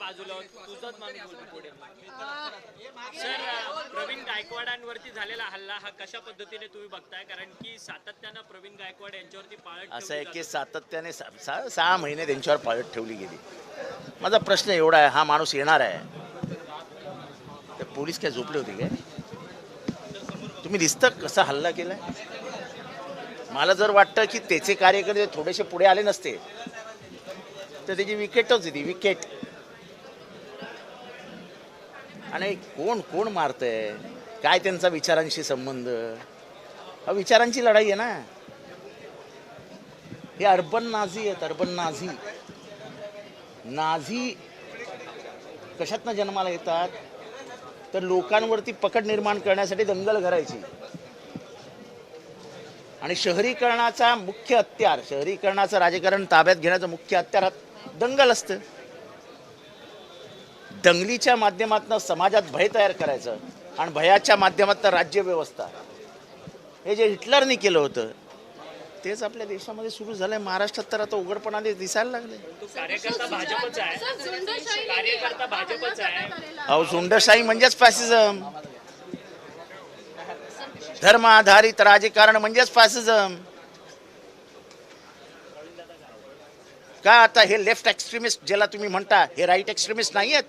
बाजूला? तुझाच माणूस बोलतो पुढे. सर प्रवीण गायकवाडांवरती झालेला हल्ला हा कशा पद्धतीने तुम्ही बघताय? कारण की सातत्यानं प्रवीण गायकवाड यांच्यावरती पाळत असं आहे की सातत्याने सहा सहा महिने त्यांच्यावर पाळत ठेवली गेली. माझा प्रश्न एवढा आहे हा माणूस येणार आहे. ते पोलीस काय झोपले होते काय? तुम्ही दिसतं कसा हल्ला केलाय? मला जर वाटतं की त्याचे कार्यकर्ते थोडेसे पुढे आले नसते तर त्याची विकेटच होती विकेट. आणि कोण कोण मारतंय? काय त्यांचा विचारांशी संबंध? हा विचारांची लढाई आहे ना. हे अर्बन नाझी आहेत अर्बन नाझी. नाझी कशातनं जन्माला येतात? तर लोकांवरती पकड निर्माण करण्यासाठी दंगल करायची. आणि शहरीकरणाचा मुख्य हत्यार शहरीकरणाचं राजकारण ताब्यात घेण्याचं मुख्य हत्यार हा दंगल असतं. दंगलीच्या माध्यमातून समाजात भय तयार करायचं आणि भयाच्या माध्यमातून राज्यव्यवस्था. हे जे हिटलरनी केलं होतं तेच आपल्या देशामध्ये सुरू झालंय. महाराष्ट्रात तर आता उघडपणाने दिसायला लागले आहे. अहो झुंडशाही म्हणजेच फॅसिझम धर्म आधारित राजकारण म्हणजेच फॅसिझम का आता हे लेफ्ट एक्स्ट्रीमिस्ट ज्याला तुम्ही म्हणता हे राईट एक्स्ट्रीमिस्ट नाही आहेत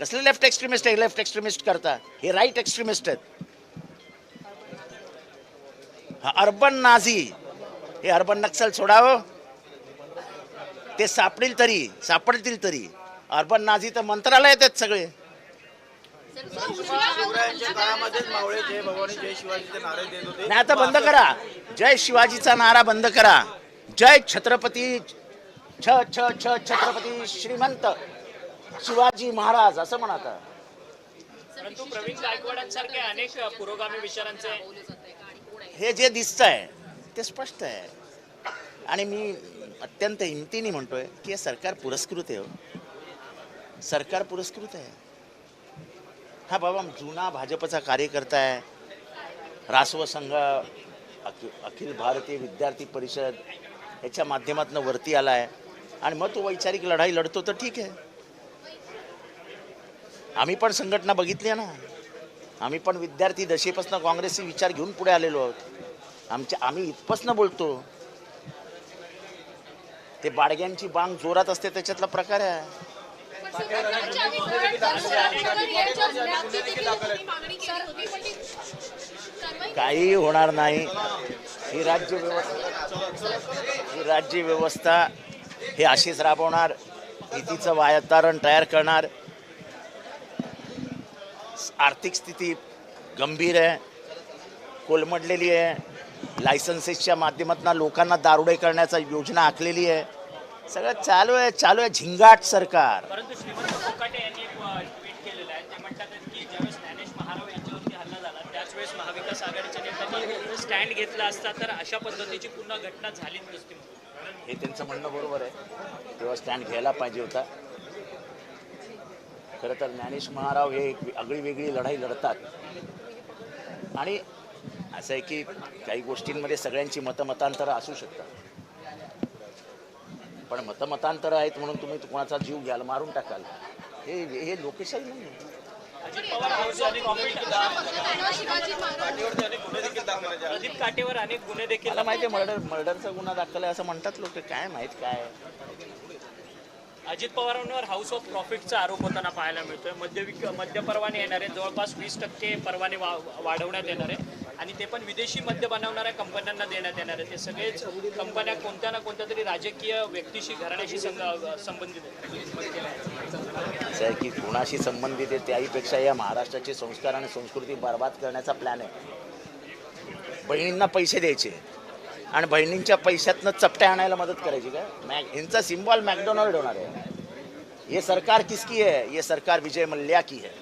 कसले लेफ्ट एक्स्ट्रीमिस्ट आहे लेफ्ट एक्स्ट्रीमिस्ट करता? हे राईट एक्स्ट्रीमिस्ट आहेत. Urban Nazi. हे अर्बन नक्सल सोडावं. ते सापडील तरी सापडतील तरी. अर्बन नाझी तर मंत्रालयात आहेत सगळे. नाही आता बंद करा. जय शिवाजीचा नारा बंद करा. जय छत्रपती छ छ छ छत्रपती श्रीमंत शिवाजी महाराज असं म्हणा आता. परंतु प्रवीण गायकवाडांसारखे अनेक पुरोगामी विचारांचे हे जे दिसतंय ते स्पष्ट आहे. आणि मी अत्यंत हिमतीने म्हणतोय की हे सरकार पुरस्कृत आहे हो. सरकार पुरस्कृत आहे. हा बाबा जुना भाजपचा कार्यकर्ता आहे. रासव संघ अखि अखिल भारतीय विद्यार्थी परिषद याच्या माध्यमातून वरती आला आहे आणि मग तो वैचारिक लढाई लढतो तर ठीक आहे. आम्ही पण संघटना बघितली आहे ना. आम्ही पण विद्यार्थी दशेपासून काँग्रेसचे विचार घेऊन पुढे आलेलो आहोत. आमच्या आम्ही इथपासनं बोलतो. ते बाडग्यांची बांग जोरात असते त्याच्यातला प्रकार आहे. काही होणार नाही. ही राज्य व्यवस्था ही राज्य व्यवस्था हे अशीच राबवणार. भीतीचं वातावरण तयार करणार. आर्थिक स्थिती गंभीर आहे. कोलमडलेली आहे. लायसन्सेसच्या माध्यमातून लोकांना दारुडे करण्याचा योजना आखलेली आहे. सगळं चालू आहे चालू आहे. झिंगाट सरकार. स्टँड घेतला असता तर अशा पद्धतीची पुन्हा घटना झालीच नसती हे त्यांचं म्हणणं बरोबर आहे. तेव्हा स्टँड घ्यायला पाहिजे होता. खरं तर ज्ञानेश महाराव हे एक आगळी वेगळी लढाई लढतात. आणि असं आहे की काही गोष्टींमध्ये सगळ्यांची मतमतांतरं असू शकतात. पण मतमतांतरं आहेत म्हणून तुम्ही कोणाचा जीव घ्याल मारून टाकाल. हे हे लोकशाही नाही. अजित प्रदीप काटेवर अनेक गुन्हे देखील मला माहिती आहे मर्डर मर्डरचा गुन्हा दाखल आहे असं म्हणतात लोक. काय माहीत काय? अजित पवारांवर हाऊस ऑफ प्रॉफिटचा आरोप होताना पाहायला मिळतोय. मद्य विक मद्य परवाने येणार आहे. जवळपास वीस टक्के परवाने वा वाढवण्यात येणार आहे. आणि ते पण विदेशी मद्य बनवणाऱ्या कंपन्यांना देण्यात येणार आहे. ते सगळेच कंपन्या कोणत्या ना कोणत्या तरी राजकीय व्यक्तीशी घराण्याशी संबंधित आहेत. असं आहे की कोणाशी संबंधित आहे त्याहीपेक्षा या महाराष्ट्राचे संस्कार आणि संस्कृती बर्बाद करण्याचा प्लॅन आहे. बहिणींना पैसे द्यायचे. आणि बहिणींच्या पैशातनं चपट्या आणायला मदत करायची का? मॅग यांचा सिम्बॉल मॅकडोनाल्ड होणार आहे. ये सरकार किसकी है ये सरकार विजय मल्ल्या की है